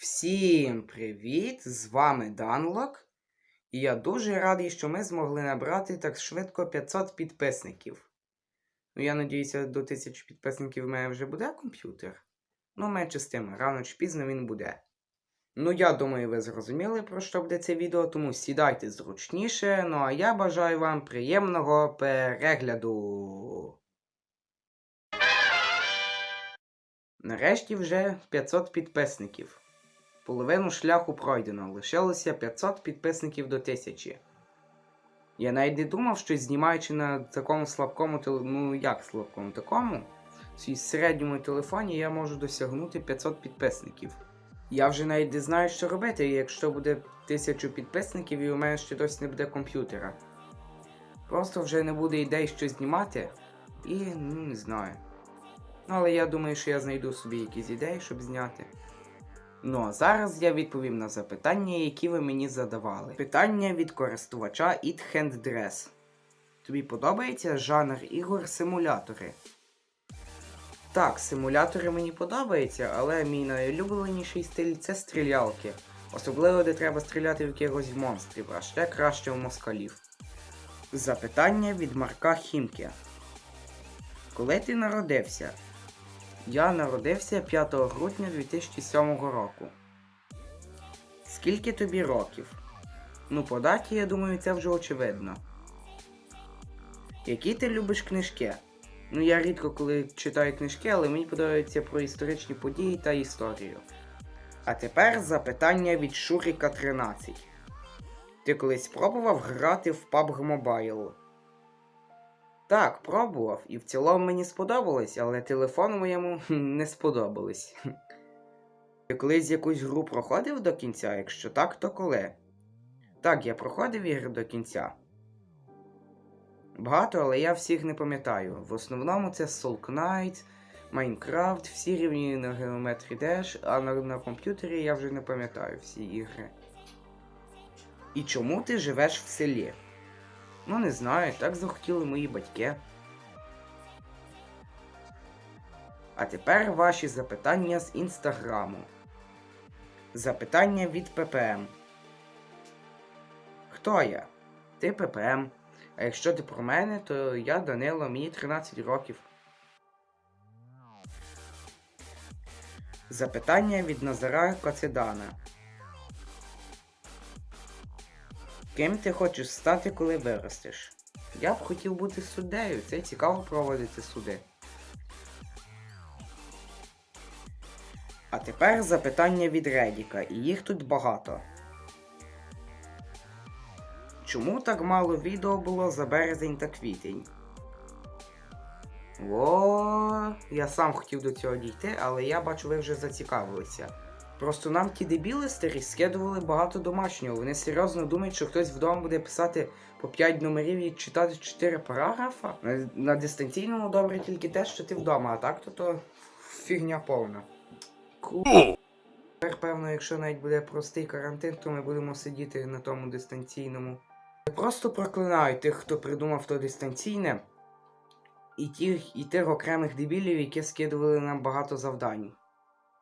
Всім привіт! З вами Данлок. І я дуже радий, що ми змогли набрати так швидко 500 підписників. Ну, я надіюся, до 1000 підписників в мене вже буде комп'ютер. Ну, менше з тим, рано чи пізно він буде. Ну, я думаю, ви зрозуміли, про що буде це відео, тому сідайте зручніше. Ну а я бажаю вам приємного перегляду. Нарешті вже 500 підписників. Половину шляху пройдено, лишилося 500 підписників до 1000. Я навіть не думав, що знімаючи на такому слабкому ну як слабкому, такому свій середньому телефоні я можу досягнути 500 підписників. Я вже навіть не знаю, що робити, якщо буде 1000 підписників і у мене ще досі не буде комп'ютера. Просто вже не буде ідей, що знімати, і ну не знаю. Ну, але я думаю, що я знайду собі якісь ідеї, щоб зняти. Ну а зараз я відповім на запитання, які ви мені задавали. Питання від користувача It Hand Dress. Тобі подобається жанр ігор симулятори? Так, симулятори мені подобаються, але мій найулюбленіший стиль це стрілялки. Особливо, де треба стріляти в якихось монстрів, а ще краще в москалів. Запитання від Марка Хімки. Коли ти народився? Я народився 5 грудня 2007 року. Скільки тобі років? Ну, по даті, я думаю, це вже очевидно. Які ти любиш книжки? Ну, я рідко коли читаю книжки, але мені подобається про історичні події та історію. А тепер запитання від Шуріка 13. Ти колись спробував грати в PUBG Mobile? Так, пробував, і в цілому мені сподобалось, але телефону моєму не сподобалось. Ти колись якусь гру проходив до кінця? Якщо так, то коли? Так, я проходив ігри до кінця. Багато, але я всіх не пам'ятаю. В основному це Soul Knight, Minecraft, всі рівні на Geometry Dash, а на, на комп'ютері я вже не пам'ятаю всі ігри. І чому ти живеш в селі? Ну, не знаю, так захотіли мої батьки. А тепер ваші запитання з інстаграму. Запитання від ППМ. Хто я? Ти ППМ. А якщо ти про мене, то я Данило, мені 13 років. Запитання від Назара Коцедана. Ким ти хочеш стати, коли виростеш? Я б хотів бути суддею, це цікаво проводити суди. А тепер запитання від Редіка, і їх тут багато. Чому так мало відео було за березень та квітень? О, я сам хотів до цього дійти, але я бачу, ви вже зацікавилися. Просто нам ті дебіли старі скидували багато домашнього. Вони серйозно думають, що хтось вдома буде писати по 5 номерів і читати 4 параграфа. На, на дистанційному добре тільки те, що ти вдома, а так то то фігня повна. Ку... Тепер, певно, якщо навіть буде простий карантин, то ми будемо сидіти на тому дистанційному. Я просто проклинаю тих, хто придумав то дистанційне, і тих, і тих окремих дебілів, які скидували нам багато завдань.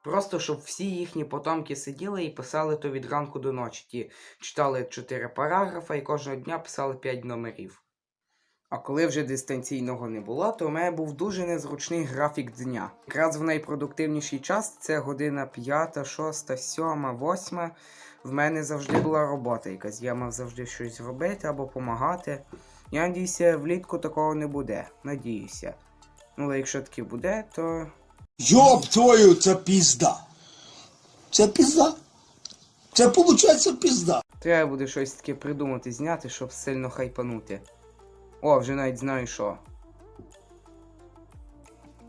Просто щоб всі їхні потомки сиділи і писали то від ранку до ночі. Ті читали 4 параграфа і кожного дня писали 5 номерів. А коли вже дистанційного не було, то у мене був дуже незручний графік дня. Якраз в найпродуктивніший час це година 5, 6, 7, 8. В мене завжди була робота якась. Я мав завжди щось робити або допомагати. Я надіюся, влітку такого не буде. Надіюся. Ну, але якщо таки буде, то Йоб твою, це пізда. Це пізда. Це виходить пізда. Треба буде щось таке придумати, зняти, щоб сильно хайпанути. О, вже навіть знаю що.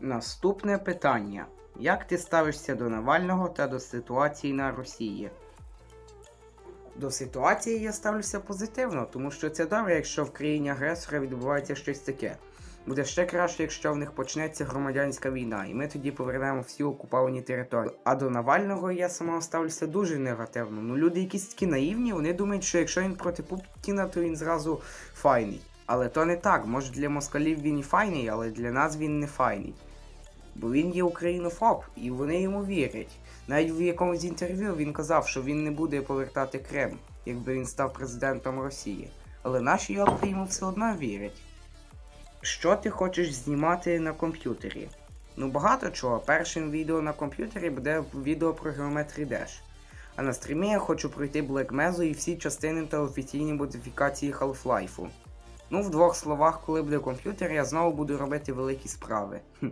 Наступне питання. Як ти ставишся до Навального та до ситуації на Росії? До ситуації я ставлюся позитивно, тому що це добре, якщо в країні агресора відбувається щось таке. Буде ще краще, якщо в них почнеться громадянська війна, і ми тоді повернемо всі окуповані території. А до Навального я самого ставлюся дуже негативно. Ну люди якісь такі наївні, вони думають, що якщо він проти Путіна, то він зразу файний. Але то не так. Може для москалів він і файний, але для нас він не файний. Бо він є українофоб, і вони йому вірять. Навіть в якомусь інтерв'ю він казав, що він не буде повертати Крим, якби він став президентом Росії. Але наші йолки йому все одно вірять. Що ти хочеш знімати на комп'ютері? Ну багато чого. Першим відео на комп'ютері буде відео про Geometry Dash. А на стрімі я хочу пройти Black Mesa і всі частини та офіційні модифікації Half-Life. Ну, в двох словах, коли буде комп'ютер, я знову буду робити великі справи. Хм.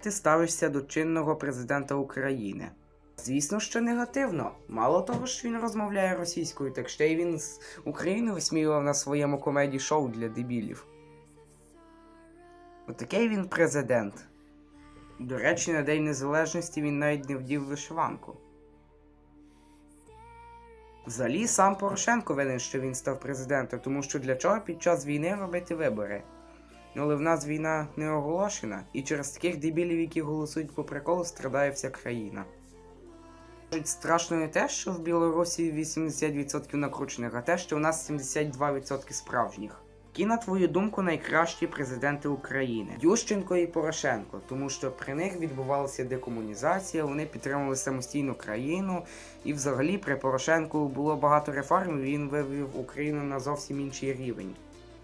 Ти ставишся до чинного президента України. Звісно, що негативно. Мало того, що він розмовляє російською, так ще й він з України висміював на своєму комеді шоу для дебілів. Отакий він президент. До речі, на День Незалежності він навіть не вдів вишиванку. Взагалі сам Порошенко винен, що він став президентом, тому що для чого під час війни робити вибори? Ну, але в нас війна не оголошена, і через таких дебілів, які голосують по приколу, страдає вся країна. Страшно не те, що в Білорусі 80% накручених, а те, що у нас 72% справжніх. Які, на твою думку, найкращі президенти України? Ющенко і Порошенко, тому що при них відбувалася декомунізація, вони підтримували самостійну країну, і взагалі при Порошенку було багато реформ, він вивів Україну на зовсім інший рівень.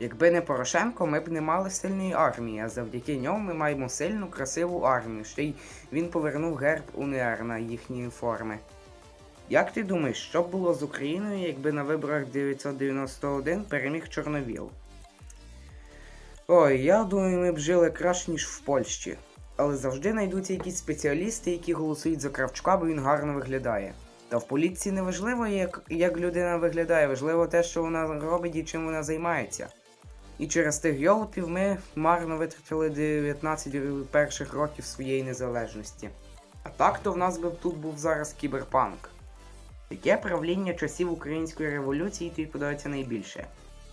Якби не Порошенко, ми б не мали сильної армії, а завдяки ньому ми маємо сильну, красиву армію. Ще й він повернув герб УНР на їхні форми. Як ти думаєш, що б було з Україною, якби на виборах 991 переміг Чорновіл? Ой, я думаю, ми б жили краще, ніж в Польщі. Але завжди знайдуться якісь спеціалісти, які голосують за Кравчука, бо він гарно виглядає. Та в політиці не важливо, як, як людина виглядає, важливо те, що вона робить і чим вона займається. І через тих йолопів ми марно витратили 19 перших років своєї незалежності. А так то в нас би тут був зараз кіберпанк. Яке правління часів української революції тобі подобається найбільше?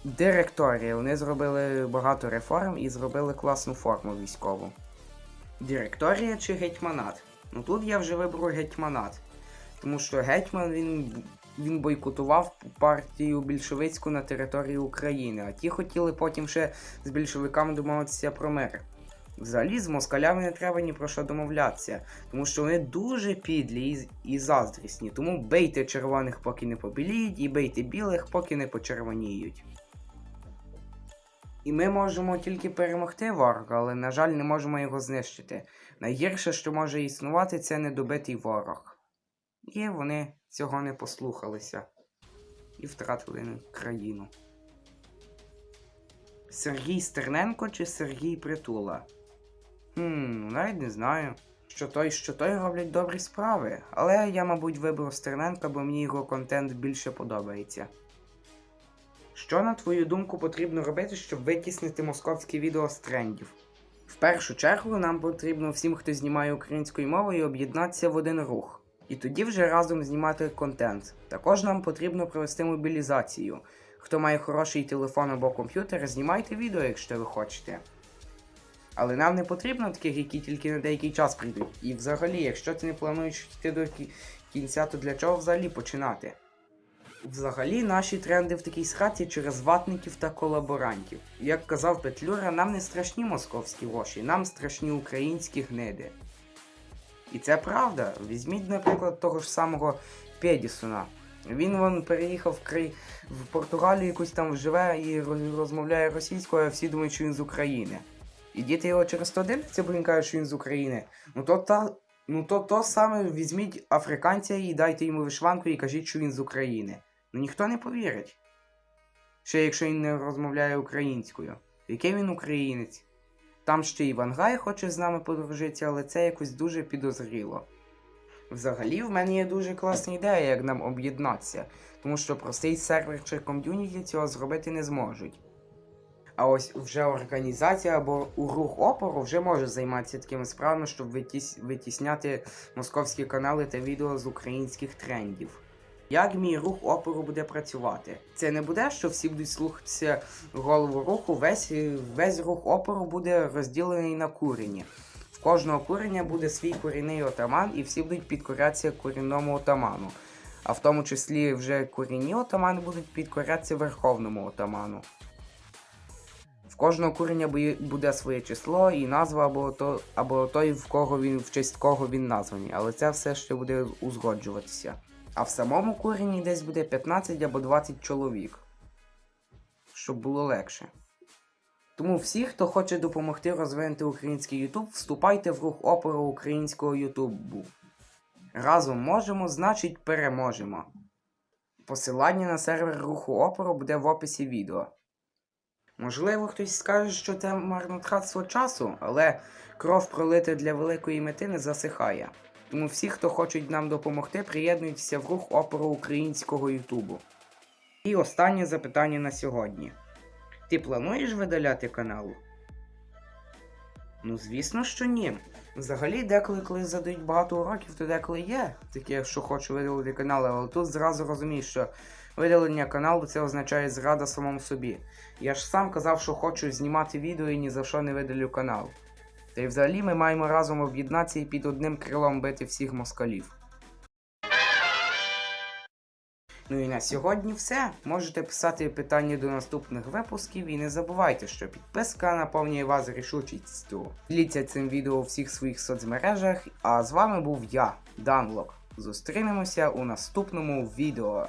Директорія. Вони зробили багато реформ і зробили класну форму військову. Директорія чи гетьманат? Ну тут я вже виберу гетьманат. Тому що гетьман він, він бойкотував партію більшовицьку на території України, а ті хотіли потім ще з більшовиками домовитися про мир. Взагалі з москалями не треба ні про що домовлятися, тому що вони дуже підлі і, і заздрісні. Тому бейте червоних, поки не побіліють, і бейте білих, поки не почервоніють. І ми можемо тільки перемогти ворога, але, на жаль, не можемо його знищити. Найгірше, що може існувати, це недобитий ворог. І вони цього не послухалися і втратили країну. Сергій Стерненко чи Сергій Притула? Хм, навіть не знаю. Що той, що той роблять добрі справи, але я, мабуть, виберу Стерненка, бо мені його контент більше подобається. Що, на твою думку, потрібно робити, щоб витіснити московські відео з трендів? В першу чергу нам потрібно всім, хто знімає українською мовою, об'єднатися в один рух. І тоді вже разом знімати контент. Також нам потрібно провести мобілізацію. Хто має хороший телефон або комп'ютер, знімайте відео, якщо ви хочете. Але нам не потрібно таких, які тільки на деякий час прийдуть. І взагалі, якщо ти не плануєш йти до кінця, то для чого взагалі починати? Взагалі, наші тренди в такій схаті через ватників та колаборантів. Як казав Петлюра, нам не страшні московські воші, нам страшні українські гниди. І це правда. Візьміть, наприклад, того ж самого Педісона. Він вон переїхав в край в Португалію, якусь там живе і розмовляє російською, а всі думають, що він з України. І діти його через то дивляться, бо він каже, що він з України. Ну то та. Ну то то саме візьміть африканця і дайте йому вишиванку і кажіть, що він з України. Ну ніхто не повірить. Ще якщо він не розмовляє українською. Який він українець? Там ще Іван Гай хоче з нами подружитися, але це якось дуже підозріло. Взагалі, в мене є дуже класна ідея, як нам об'єднатися, тому що простий сервер чи ком'юніті цього зробити не зможуть. А ось вже організація або рух опору вже може займатися такими справами, щоб витіс... витісняти московські канали та відео з українських трендів. Як мій рух опору буде працювати? Це не буде, що всі будуть слухатися голову руху, весь, весь рух опору буде розділений на курені. В кожного курення буде свій корінний отаман, і всі будуть підкорятися корінному отаману. А в тому числі вже корінні отамани будуть підкорятися верховному отаману. В кожного курення буде своє число і назва або, то, або той, в кого він, в честь кого він названий, але це все ще буде узгоджуватися. А в самому курені десь буде 15 або 20 чоловік, щоб було легше. Тому всі, хто хоче допомогти розвинути український YouTube, вступайте в рух опору українського Ютубу. Разом можемо, значить переможемо. Посилання на сервер руху опору буде в описі відео. Можливо, хтось скаже, що це марнотратство часу, але кров пролита для великої мети не засихає. Тому всі, хто хочуть нам допомогти, приєднуйтеся в рух опору українського Ютубу. І останнє запитання на сьогодні. Ти плануєш видаляти канал? Ну, звісно, що ні. Взагалі, деколи, коли задають багато уроків, то деколи є таке, що хочу видалити канал, але тут зразу розумієш, що видалення каналу це означає зрада самому собі. Я ж сам казав, що хочу знімати відео і ні за що не видалю канал. Та й взагалі ми маємо разом об'єднатися і під одним крилом бити всіх москалів. Ну і на сьогодні все. Можете писати питання до наступних випусків і не забувайте, що підписка наповнює вас рішучістю. Діліться цим відео у всіх своїх соцмережах. А з вами був я, Данлок. Зустрінемося у наступному відео.